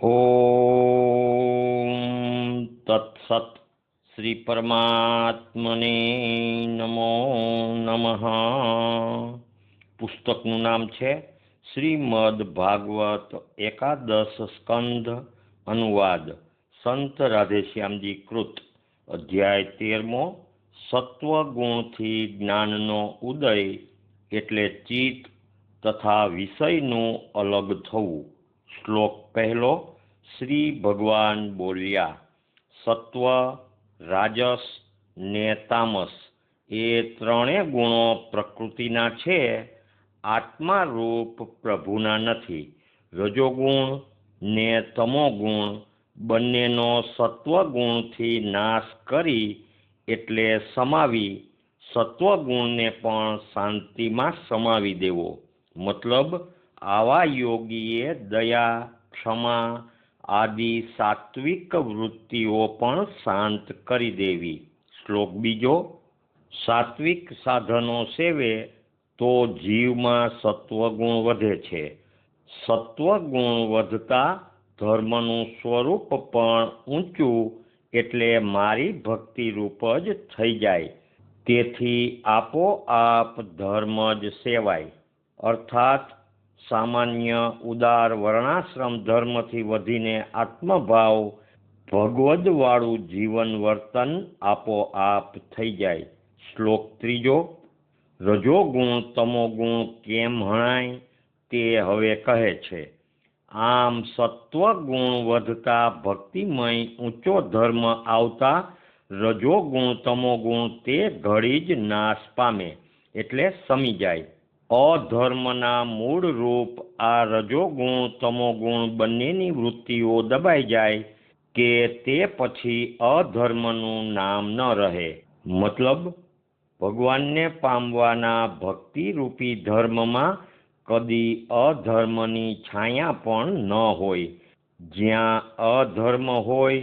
ઓમ તત્સત શ્રી પરમાત્મને નમો નમઃ પુસ્તકનું નામ છે શ્રીમદ ભાગવત એકાદશ સ્કંધ અનુવાદ, સંત રાધેશ્યામજી કૃત, અધ્યાય તેરમો, સત્વગુણથી જ્ઞાનનો ઉદય એટલે ચિત્ત તથા વિષયનું અલગ થવું, શ્લોક પહેલો શ્રી ભગવાન બોલ્યા, સત્વ રાજસ ને તામસ એ ત્રણેય ગુણો પ્રકૃતિના છે, આત્મા રૂપ પ્રભુના નથી. રજોગુણ ને તમોગુણ બંનેનો સત્વગુણથી નાશ કરી એટલે સમાવી સત્વગુણને પણ શાંતિમાં સમાવી દેવો. મતલબ, આવા યોગીએ દયા, ક્ષમા આદિ સાત્વિક વૃત્તિઓ પણ શાંત કરી દેવી. શ્લોક બીજો, સાત્વિક સાધનો સેવે તો જીવમાં સત્વગુણ વધે છે. સત્વગુણ વધતા ધર્મનું સ્વરૂપ પણ ઊંચું એટલે મારી ભક્તિ રૂપ જ થઈ જાય. તેથી આપોઆપ ધર્મ જ સેવાય. અર્થાત સામાન્ય ઉદાર વર્ણાશ્રમ ધર્મથી વધીને આત્મભાવ ભગવદવાળું જીવન વર્તન આપોઆપ થઈ જાય. શ્લોક ત્રીજો, રજોગુણ તમોગુણ કેમ હણાય? તે હવે કહે છે, આમ સત્વગુણ વધતા ભક્તિમય ઊંચો ધર્મ આવતા રજોગુણ તમોગુણ તે ઘડી જ નાશ પામે, એટલે સમી જાય. અધર્મના મૂળ રૂપ આ રજોગુણ તમોગુણ બંનેની વૃત્તિઓ દબાઈ જાય કે તે પછી અધર્મનું નામ ન રહે. મતલબ, ભગવાનને પામવાના ભક્તિરૂપી ધર્મમાં કદી અધર્મની છાયા પણ ન હોય. જ્યાં અધર્મ હોય,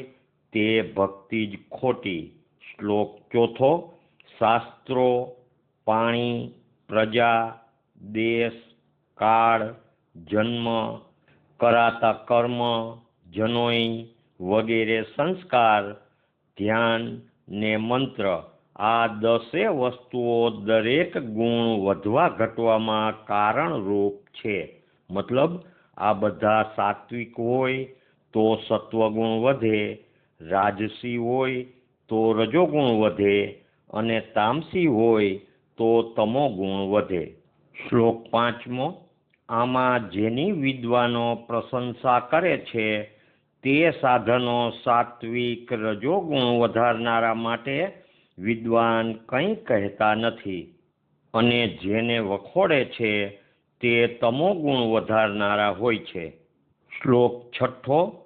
તે ભક્તિ જ ખોટી. શ્લોક ચોથો, શાસ્ત્રો, પાણી, પ્રજા દેશ, કાળ, જન્મ, કરાતા કર્મ, જનોઈ વગેરે સંસ્કાર, ધ્યાન ને મંત્ર આ દસે વસ્તુઓ દરેક ગુણ વધવા ઘટવામાં કારણરૂપ છે. મતલબ આ બધા સાત્વિક હોય તો સત્વગુણ વધે, રાજસી હોય તો રજોગુણ વધે અને તામસી હોય તો તમોગુણ વધે. શ્લોક પાંચમો, આમાં જેની વિદ્વાનો પ્રશંસા કરે છે, તે સાધનો સાત્વિક રજોગુણ વધારનારા માટે વિદ્વાન કંઈ કહેતા નથી. અને જેને વખોડે છે, તે તમોગુણ વધારનારા હોય છે. શ્લોક છઠ્ઠો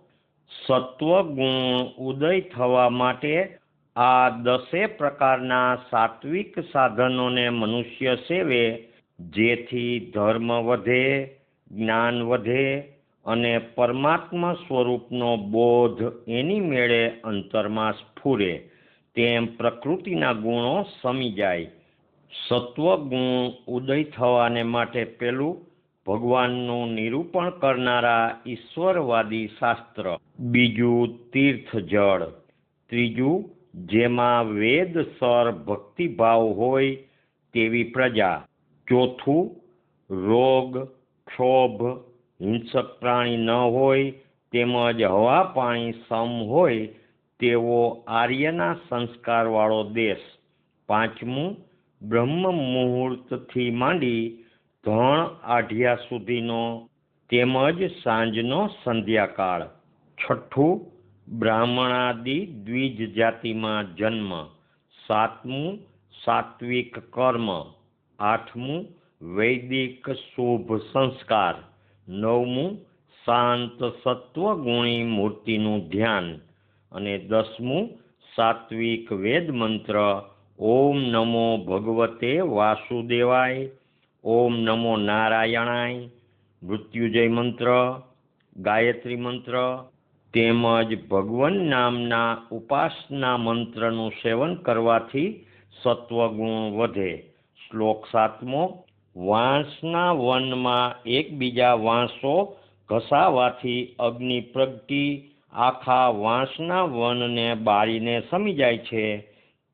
સત્વગુણ ઉદય થવા માટે આ દસે પ્રકારના સાત્વિક સાધનોને મનુષ્ય સેવે જેથી ધર્મ વધે, જ્ઞાન વધે અને પરમાત્મા સ્વરૂપનો બોધ એની મેળે અંતરમાં સ્ફુરે તેમ પ્રકૃતિના ગુણો સમી જાય. સત્વગુણ ઉદય થવાને માટે પેલું ભગવાનનું નિરૂપણ કરનારા ઈશ્વરવાદી શાસ્ત્ર. બીજું તીર્થ જળ ત્રીજું, જેમાં વેદસર ભક્તિભાવ હોય તેવી પ્રજા. ચોથું, રોગ, ક્ષોભ હિંસક પ્રાણી ન હોય, તેમજ હવા પાણી સમ હોય, તેવો આર્યના સંસ્કારવાળો દેશ. પાંચમું, બ્રહ્મ મુહૂર્તથી માંડી ધણ આઢિયા સુધીનો તેમજ સાંજનો સંધ્યાકાળ. છઠ્ઠું, બ્રાહ્મણાદિ દ્વિજ જાતિમાં જન્મ. સાતમું, સાત્વિક કર્મ. આઠમું વૈદિક શુભ સંસ્કાર. નવમું શાંત સત્વગુણી મૂર્તિનું ધ્યાન. અને દસમું સાત્વિક વેદ મંત્ર. ઓમ નમો ભગવતે વાસુદેવાય. ઓમ નમો નારાયણાય. મૃત્યુજય મંત્ર. ગાયત્રી મંત્ર. તેમજ ભગવાન નામના ઉપાસના મંત્રનું સેવન કરવાથી સત્વગુણ વધે. શ્લોક સાતમો, વાંસના વનમાં એકબીજા વાંસો ઘસાવાથી અગ્નિ પ્રગટી, આખા વાંસના વનને બાળીને સમી જાય છે.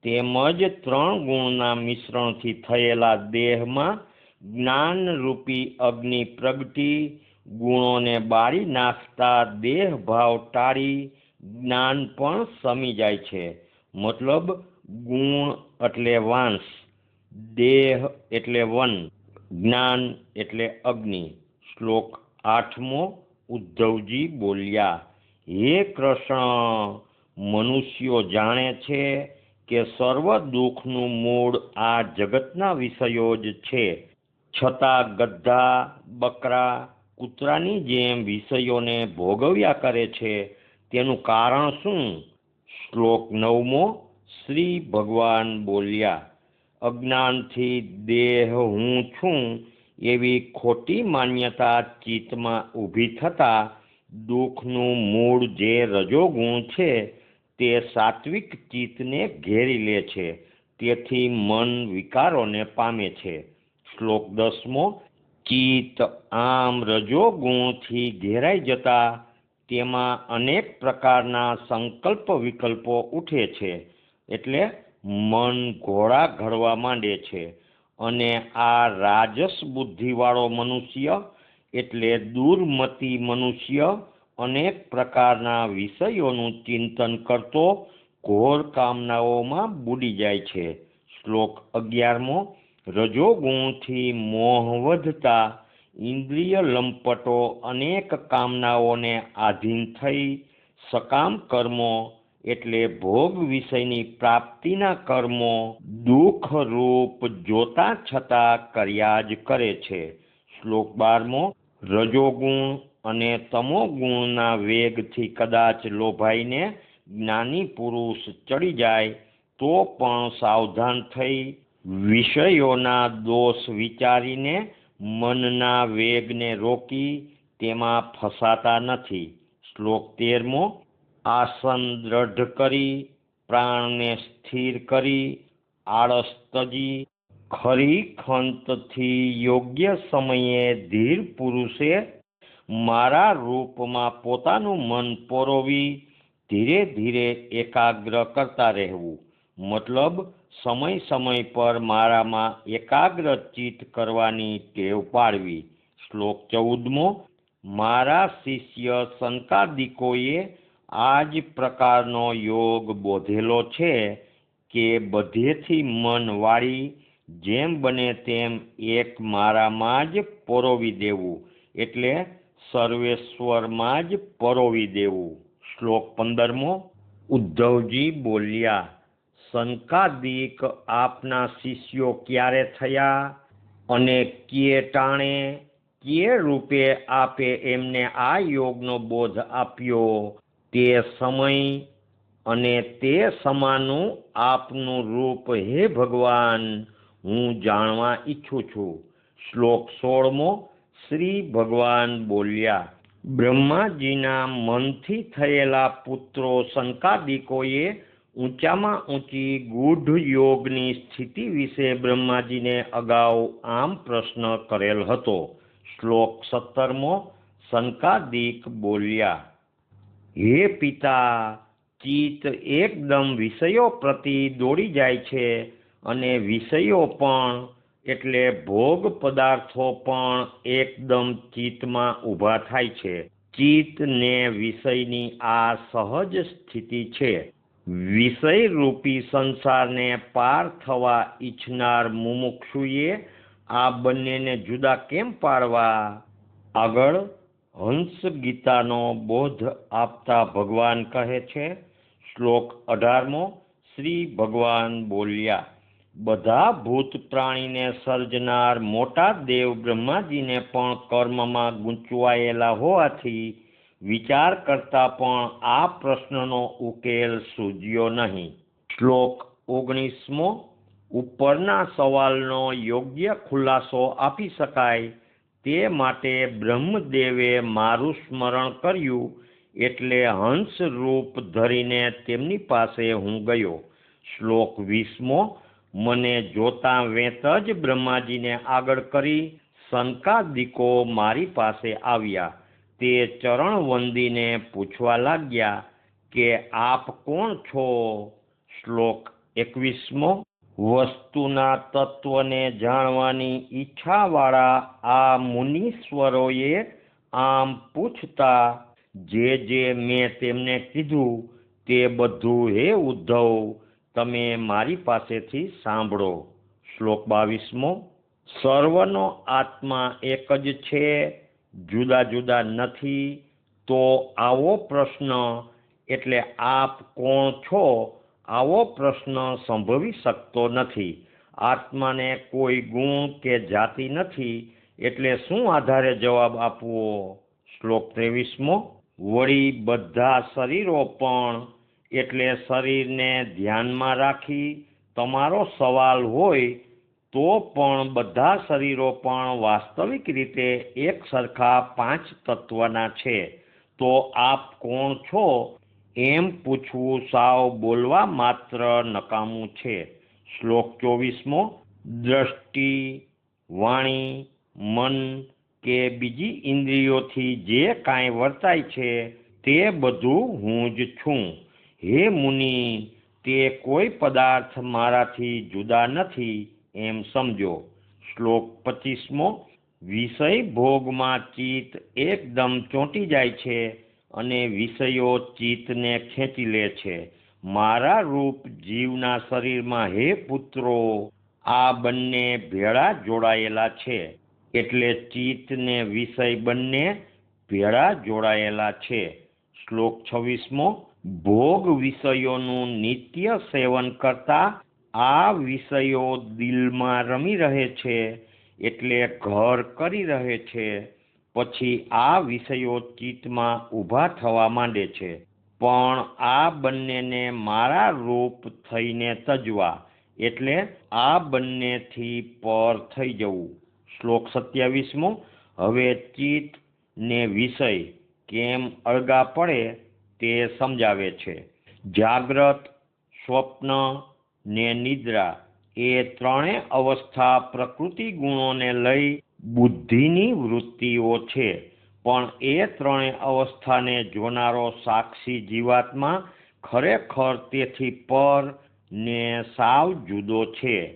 તેમજ ત્રણ ગુણના મિશ્રણથી થયેલા દેહમાં જ્ઞાનરૂપી અગ્નિ પ્રગટી, ગુણોને બાળી નાખતા દેહ ભાવ ટાળી જ્ઞાન પણ સમી જાય છે. મતલબ ગુણ એટલે વાંસ. દેહ એટલે વન, જ્ઞાન એટલે અગ્નિ. શ્લોક આઠમો, ઉદ્ધવજી બોલ્યા, હે કૃષ્ણ, મનુષ્યો જાણે છે કે સર્વ દુઃખનું મૂળ આ જગતના વિષયો જ છે. છતાં ગધા, બકરા, કૂતરાની જેમ વિષયોને ભોગવ્યા કરે છે. તેનું કારણ શું? શ્લોક નવમો, શ્રી ભગવાન બોલ્યા અજ્ઞાનથી દેહ હું છું એવી ખોટી માન્યતા ચિત્તમાં ઊભી થતાં દુઃખનું મૂળ જે રજોગુણ છે તે સાત્વિક ચિત્તને ઘેરી લે છે, તેથી મન વિકારોને પામે છે. શ્લોક દસમો, ચિત્ત આમ રજોગુણથી ઘેરાઈ જતા તેમાં અનેક પ્રકારના સંકલ્પ વિકલ્પો ઉઠે છે. એટલે મન ઘોડા ઘડવા માંડે છે અને આ રાજસ બુદ્ધિવાળો મનુષ્ય એટલે દુર્મતી મનુષ્ય અનેક પ્રકારના વિષયોનું ચિંતન કરતો ઘોર કામનાઓમાં બુડી જાય છે. શ્લોક અગિયારમો, રજોગુણથી મોહ વધતા ઇન્દ્રિય લંપટો અનેક કામનાઓને આધીન થઈ સકામ કર્મો એટલે ભોગ વિષયની પ્રાપ્તિના કર્મો દુઃખરૂપ જોતા છતાં કર્યા જ કરે છે. શ્લોક બારમો, રજોગુણ અને તમોગુણના વેગથી કદાચ લોભાઈને જ્ઞાની પુરુષ ચડી જાય, તો પણ સાવધાન થઈ વિષયોના દોષ વિચારીને મનના વેગને રોકી તેમાં ફસાતા નથી. શ્લોક તેરમો આસન દ્રઢ કરી, પ્રાણને સ્થિર કરી, આળસ તજી, ખરી ખંતથી યોગ્ય સમયે ધીર પુરુષે મારા રૂપમાં પોતાનું મન પોરોવી, ધીરે ધીરે એકાગ્ર કરતા રહેવું. મતલબ, સમય સમય પર મારામાં એકાગ્ર ચિત્ત કરવાની ટેવ પાડવી. શ્લોક ચૌદમો, મારા શિષ્ય સંકાદિકોએ આ જ પ્રકારનો યોગ બોધેલો છે કે બધેથી મન વાળી જેમ બને તેમ એક મારામાં જ પરોવી દેવું, એટલે સર્વેશ્વરમાં જ પરોવી દેવું. શ્લોક પંદરમો. ઉદ્ધવજી બોલ્યા, શંકાદિક આપના શિષ્યો ક્યારે થયા? અને કે ટાણે કે રૂપે આપે એમને આ યોગનો બોધ આપ્યો? તે સમય અને તે સમાનું આપનું રૂપ હે ભગવાન, હું જાણવા ઈચ્છું છું. શ્લોક સોળમો, શ્રી ભગવાન બોલ્યા, બ્રહ્માજીના મનથી થયેલા પુત્રો શંકાદિકોએ ઊંચામાં ઊંચી ગૂઢ યોગની સ્થિતિ વિશે બ્રહ્માજીને અગાઉ આમ પ્રશ્ન કરેલ હતો. શ્લોક સત્તરમો શંકાદિક બોલ્યા હે પિતા, ચિત્ત એકદમ વિષયો પ્રતિ દોડી જાય છે અને વિષયો પણ, એટલે ભોગ પદાર્થો પણ એકદમ ચિત્તમાં ઊભા થાય છે. ચિત્તને વિષયની આ સહજ સ્થિતિ છે. વિષયરૂપી સંસારને પાર થવા ઈચ્છનાર મુમુક્ષુએ આ બંનેને જુદા કેમ પાડવા? આગળ હંસ ગીતાનો બોધ આપતા ભગવાન કહે છે, શ્લોક અઢારમો, શ્રી ભગવાન બોલ્યા, બધા ભૂત પ્રાણીને સર્જનાર મોટા દેવ બ્રહ્માજીને પણ કર્મમાં ગૂંચવાયેલા હોવાથી વિચાર કરતા પણ આ પ્રશ્નનો ઉકેલ સૂજ્યો નહીં. શ્લોક ઓગણીસમો, ઉપરના સવાલનો યોગ્ય ખુલાસો આપી શકાય તે માટે બ્રહ્મદેવે મારું સ્મરણ કર્યું એટલે હંસ રૂપ ધરીને તેમની પાસે હું ગયો. શ્લોક વીસમો, મને જોતા વેત જ બ્રહ્માજીને આગળ કરી શંકાદિકો મારી પાસે આવ્યા. તે ચરણ વંદીને પૂછવા લાગ્યા કે આપ કોણ છો? શ્લોક એકવીસમો વસ્તુના તત્વને જાણવાની ઈચ્છાવાળા આ મુનીશ્વરોએ આમ પૂછતા, જે જે મેં તેમને કીધું તે બધું હે ઉદ્ધવ, તમે મારી પાસેથી સાંભળો. શ્લોક બાવીસમો, સર્વનો આત્મા એક જ છે, જુદા જુદા નથી, તો આવો પ્રશ્ન, એટલે આપ કોણ છો આવો પ્રશ્ન સંભવી શકતો નથી. આત્માને કોઈ ગુણ કે જાતિ નથી, એટલે શું આધારે જવાબ આપવો? શ્લોક ત્રેવીસમો. વળી બધા શરીરો પણ, એટલે શરીરને ધ્યાનમાં રાખી તમારો સવાલ હોય, તો પણ બધા શરીરો પણ વાસ્તવિક રીતે એક સરખા પાંચ તત્વના છે. તો આપ કોણ છો? એમ પૂછવું સાવ બોલવા માત્ર નકામું છે. શ્લોક ચોવીસમો, દ્રષ્ટિ, વાણી, મન કે બીજી ઇન્દ્રિયોથી જે કાંઈ વર્તાય છે તે બધું હું જ છું. હે મુનિ, તે કોઈ પદાર્થ મારાથી જુદા નથી એમ સમજો. શ્લોક પચીસમો, વિષય ભોગમાં ચિત્ત એકદમ ચોંટી જાય છે. અને વિષયો ચિત્તને ખેંચી લે છે. મારા રૂપ જીવના શરીરમાં હે પુત્રો, આ બંને ભેળા જોડાયેલા છે. એટલે ચિત્ત ને વિષય બંને ભેળા જોડાયેલા છે. શ્લોક છવ્વીસમો, ભોગ વિષયોનું નિત્ય સેવન કરતા આ વિષયો દિલમાં રમી રહે છે. એટલે ઘર કરી રહે છે. પછી આ વિષયો ચિત્તમાં ઊભા થવા માંડે છે. પણ આ બંનેને મારા રૂપ થઈને તજવા એટલે આ બંનેથી પર થઈ જવું. શ્લોક સત્યાવીસમો, હવે ચિત્ત ને વિષય કેમ અળગા પડે તે સમજાવે છે. જાગ્રત, સ્વપ્ન ને નિદ્રા એ ત્રણે અવસ્થા પ્રકૃતિ ગુણોને લઈ બુદ્ધિની વૃત્તિઓ છે. પણ એ ત્રણે અવસ્થાને જોનારો સાક્ષી જીવાત્મા ખરેખર તેથી પર ને સાવ જુદો છે.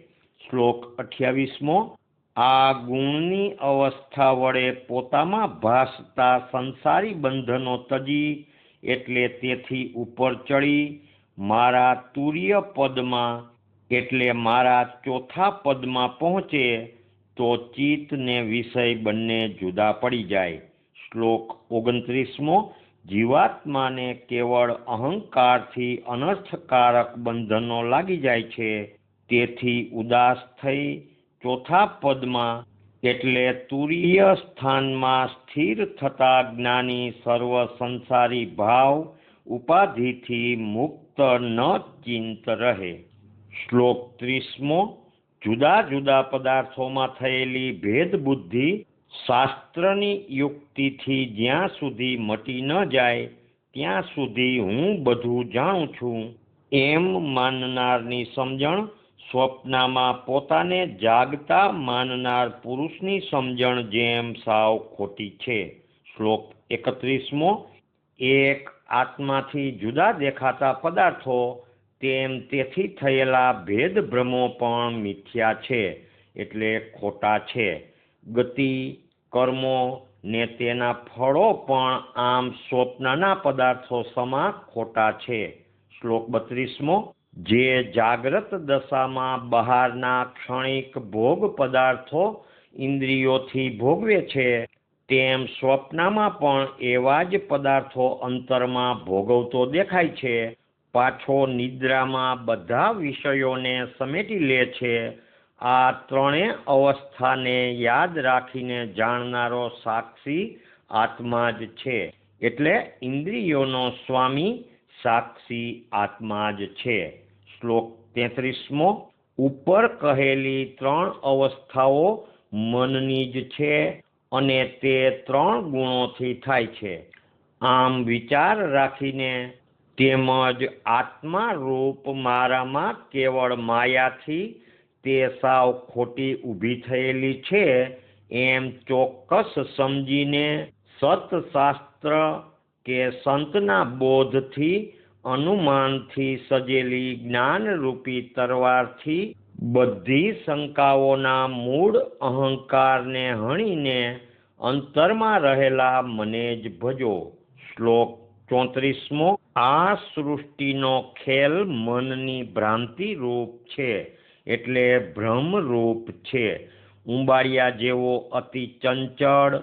શ્લોક અઠ્યાવીસમો, આ ગુણની અવસ્થા વડે પોતામાં ભાસતા સંસારી બંધનો તજી એટલે તેથી ઉપર ચડી મારા તુર્ય પદમાં એટલે મારા ચોથા પદમાં પહોંચે તો ચિત્ત ને વિષય બંને જુદા પડી જાય. શ્લોક ઓગણત્રીસમો, જીવાત્માને કેવળ અહંકારથી અનર્થકારક બંધનો લાગી જાય છે. તેથી ઉદાસ થઈ ચોથા પદમાં એટલે તુરીય સ્થાનમાં સ્થિર થતા જ્ઞાની સર્વ સંસારી ભાવ ઉપાધિથી મુક્ત ન ચિંત રહે. શ્લોક ત્રીસમો જુદા જુદા પદાર્થોમાં થયેલી ભેદ બુદ્ધિ શાસ્ત્રની યુક્તિથી જ્યાં સુધી મટી ન જાય, ત્યાં સુધી હું બધું જાણું છું. એમ માનનારની સમજણ સ્વપ્નમાં પોતાને જાગતા માનનાર પુરુષની સમજણ જેમ સાવ ખોટી છે. શ્લોક એકત્રીસમો, એક આત્માથી જુદા દેખાતા પદાર્થો તેમ તેથી થયેલા ભેદ ભ્રમો પણ મિથ્યા છે, એટલે ખોટા છે. ગતિ, કર્મો ને તેના ફળો પણ આમ સ્વપ્નના પદાર્થો સમા ખોટા છે. શ્લોક બત્રીસમો, જે જાગ્રત દશામાં બહારના ક્ષણિક ભોગ પદાર્થો ઇન્દ્રિયોથી ભોગવે છે, તેમ સ્વપ્નમાં પણ એવા જ પદાર્થો અંતરમાં ભોગવતો દેખાય છે. પાછો નિદ્રામાં બધા વિષયોને સમેટી લે છે. આ ત્રણે અવસ્થાને યાદ રાખીને જાણનારો સાક્ષી આત્મા જ છે. એટલે ઇન્દ્રિયોનો સ્વામી સાક્ષી આત્મા જ છે. શ્લોક તેત્રીસમો. ઉપર કહેલી ત્રણ અવસ્થાઓ મનની જ છે અને તે ત્રણ ગુણોથી થાય છે. આમ વિચાર રાખીને તેમજ આત્મા રૂપ મારામાં કેવળ માયાથી તે સાવ ખોટી ઊભી થયેલી છે, એમ ચોક્કસ સમજીને સતશાસ્ત્ર કે સંતના બોધથી, અનુમાનથી સજેલી જ્ઞાનરૂપી તરવારથી બધી શંકાઓના મૂળ અહંકારને હણીને અંતરમાં રહેલા મને જ ભજો. શ્લોક ચોત્રીસમો આ સૃષ્ટિનો ખેલ મનની ભ્રાંતિ રૂપ છે, એટલે ભ્રમરૂપ છે. ઉંબાડિયા જેવો અતિ ચંચળ,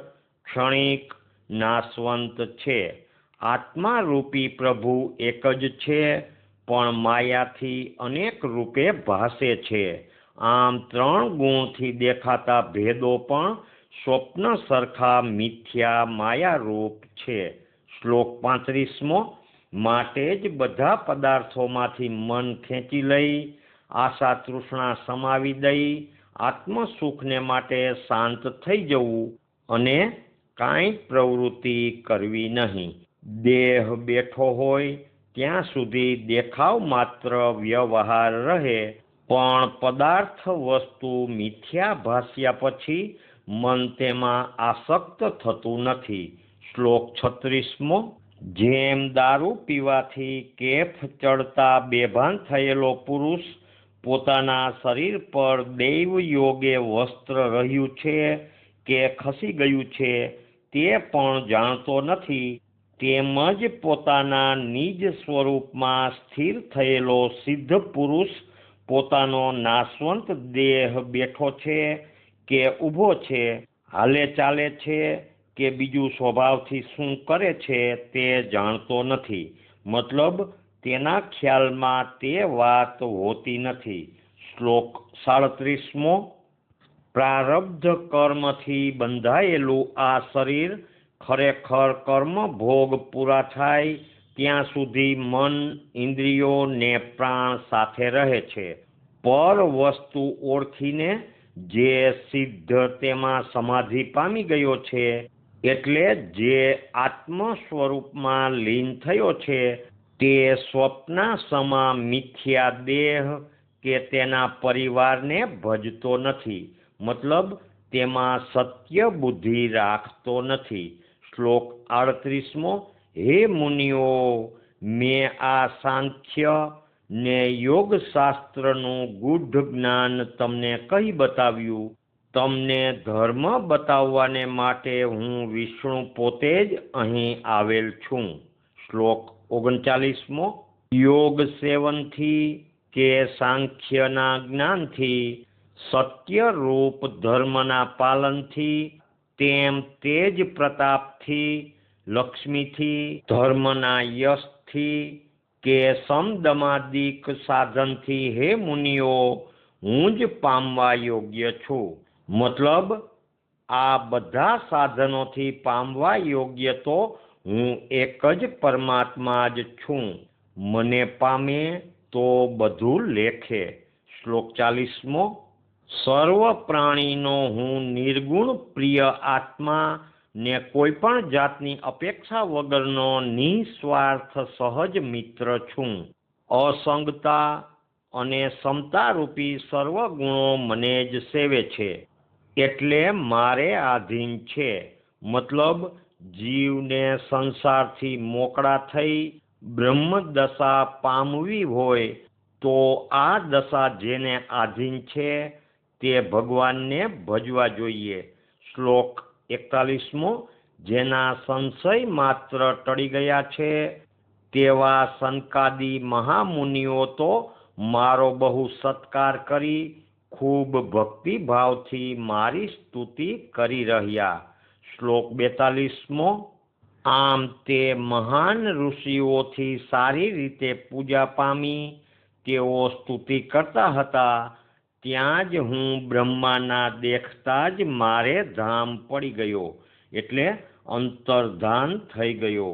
ક્ષણિક, નાશવંત છે. આત્મારૂપી પ્રભુ એક જ છે, પણ માયાથી અનેક રૂપે ભાસે છે. આમ ત્રણ ગુણથી દેખાતા ભેદો પણ સ્વપ્ન સરખા મિથ્યા માયારૂપ છે. શ્લોક પાંત્રીસમો માટે જ બધા પદાર્થોમાંથી મન ખેંચી લઈ, આશા તૃષ્ણા સમાવી દઈ, આત્મસુખને માટે શાંત થઈ જવું અને કાંઈ પ્રવૃત્તિ કરવી નહીં. દેહ બેઠો હોય ત્યાં સુધી દેખાવ માત્ર વ્યવહાર રહે, પણ પદાર્થ વસ્તુ મિથ્યા ભાસ્યા પછી મન તેમાં આસક્ત થતું નથી. શ્લોક છત્રીસમો જેમ દારૂ પીવાથી કેફ ચડતા બેભાન થયેલો પુરુષ પોતાના શરીર પર દૈવ યોગે વસ્ત્ર રહ્યું છે કે ખસી ગયું છે તે પણ જાણતો નથી, તેમજ પોતાના નિજ સ્વરૂપમાં સ્થિર થયેલો સિદ્ધ પુરુષ પોતાનો નાશવંત દેહ બેઠો છે કે ઊભો છે, હાલે ચાલે છે કે બીજું સ્વભાવથી શું કરે છે તે જાણતો નથી. મતલબ, તેના ખ્યાલમાં તે વાત હોતી નથી. શ્લોક સાડત્રીસમો. પ્રારબ્ધ કર્મથી બંધાયેલું આ શરીર ખરેખર કર્મ ભોગ પૂરા થાય ત્યાં સુધી મન, ઇન્દ્રિયો ને પ્રાણ સાથે રહે છે. પર વસ્તુ ઓળખીને જે સિદ્ધ તેમાં સમાધિ પામી ગયો છે એટલે જે આત્મ સ્વરૂપમાં લીન થયો છે, તે સ્વપ્ન સમા મિથ્યા દેહ કે તેના પરિવારને ભજતો નથી. મતલબ, તેમાં સત્ય બુદ્ધિ રાખતો નથી. શ્લોક આડત્રીસમો, હે મુનિઓ, મેં આ સાંખ્ય ને યોગશાસ્ત્રનું ગૂઢ જ્ઞાન તમને કહી બતાવ્યું. તમને ધર્મ બતાવવાને માટે હું વિષ્ણુ પોતે જ અહીં આવેલ છું. શ્લોક ઓગણચાલીસમો. યોગ સેવનથી કે સાંખ્યના જ્ઞાનથી, સત્ય રૂપ ધર્મના પાલનથી, તેમ તેજ પ્રતાપથી, લક્ષ્મીથી, ધર્મના યશથી, કે સમદમાદિક સાધનથી, હે મુનિઓ, હું જ પામવા યોગ્ય છું. મતલબ આ બધા સાધનોથી પામવા યોગ્ય તો હું એક જ પરમાત્મા જ છું. મને પામે તો બધું લેખે. શ્લોક ચાલીસમો, સર્વ પ્રાણીનો હું નિર્ગુણ પ્રિય આત્મા ને કોઈ પણ જાતની અપેક્ષા વગરનો નિસ્વાર્થ સહજ મિત્ર છું. અસંગતા અને સમતારૂપી સર્વ ગુણો મને જ સેવે છે. એટલે મારે આધીન છે. મતલબ, જીવને સંસારથી મોકળા થઈ બ્રહ્મ દશા પામવી હોય, તો આ દશા જેને આધીન છે, તે ભગવાનને ભજવા જોઈએ. શ્લોક એકતાલીસમો, જેના સંશય માત્ર ટળી ગયા છે, તેવા સંકાદી મહામુનિઓ તો મારો બહુ સત્કાર કરી ખૂબ ભક્તિભાવથી મારી સ્તુતિ કરી રહ્યા. શ્લોક બેતાલીસમો, આમ તે મહાન ઋષિઓથી સારી રીતે પૂજા પામી, તેઓ સ્તુતિ કરતા હતા, ત્યાં જ હું બ્રહ્માના દેખતા જ મારે ધામ પડી ગયો, એટલે અંતર્ધાન થઈ ગયો.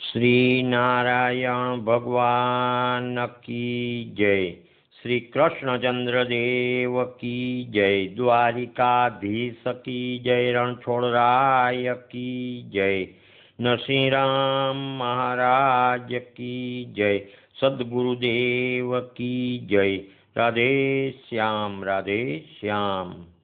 શ્રી નારાયણ ભગવાન કી જય. શ્રી કૃષ્ણચંદ્ર દેવ કી જય, દ્વારિકાધીશ કી જય, રણછોડરાય કી જય, નરસિંહરામ મહારાજ કી જય, સદગુરુદેવ કી જય, રાધે શ્યામ રાધે શ્યામ.